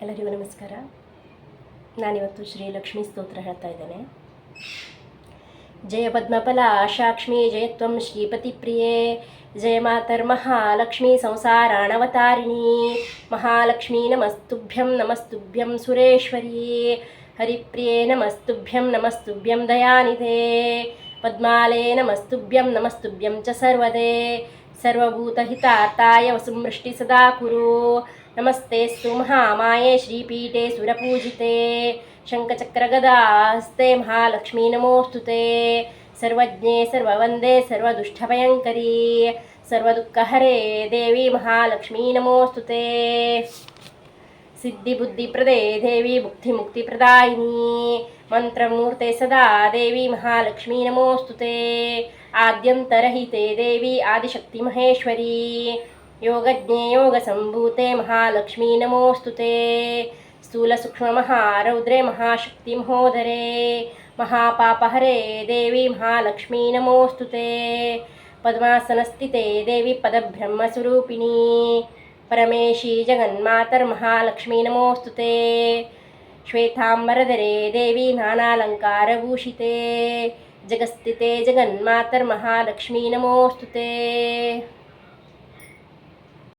ಎಲ್ಲರಿಗೂ ನಮಸ್ಕಾರ ನಾನಿವತ್ತು ಶ್ರೀ ಲಕ್ಷ್ಮೀ ಸ್ತೋತ್ರ ಹೇಳ್ತಾ ಇದ್ದೇನೆ ಜಯ ಪದ್ಮಫಲ ಆಶಾಕ್ಷ್ಮಿ ಜಯತ್ವಂ ಶ್ರೀಪತಿ ಪ್ರಿಯೆ ಜಯ ಮಾತರ್ಮಹಾಲಕ್ಷ್ಮೀ ಸಂಸಾರಾಣವತಾರಿಣಿ ಮಹಾಲಕ್ಷ್ಮೀ ನಮಸ್ತುಭ್ಯಂ ನಮಸ್ತುಭ್ಯಂ ಸುರೇಶ್ವರಿ ಹರಿಪ್ರಿಯೆ ನಮಸ್ತುಭ್ಯಂ ನಮಸ್ತುಭ್ಯಂ ದಯಾನಿಧೆ ಪದ್ಮಾಲೇ ನಮಸ್ತುಭ್ಯಂ ನಮಸ್ತುಭ್ಯಂ ಚ ಸರ್ವದೇ ಸರ್ವಭೂತಹಿತಾರ್ಥಾಯ ವಸುಮೃಷ್ಟಿ ಸದಾ ಕುರು नमस्ते महामाये श्रीपीठे सुरपूजिते शङ्खचक्रगदास्ते महालक्ष्मी नमोऽस्तु ते सर्वज्ञे सर्ववन्दे सर्वदुष्टभयङ्करी सर्वदुःखहरे देवी महालक्ष्मी नमोऽस्तु ते सिद्धिबुद्धिप्रदे देवी भुक्तिमुक्तिप्रदायिनी मन्त्रमूर्ते सदा देवी महालक्ष्मी नमोऽस्तु ते आद्यन्तरहिते देवी आदिशक्तिमहेश्वरी योगज्ञे योगसम्भूते महालक्ष्मी नमोऽस्तु ते स्थूलसूक्ष्ममहारौद्रे महाशक्ति महोदरे महापापहरे देवी महालक्ष्मी नमोऽस्तु ते पद्मासनस्थिते देवी पदब्रह्मस्वरूपिणी परमेशी जगन्मातर्महालक्ष्मी नमोऽस्तु ते श्वेताम्बरधरे देवी नानालङ्कारभूषिते जगस्थिते जगन्मातर्महालक्ष्मी नमोऽस्तु ते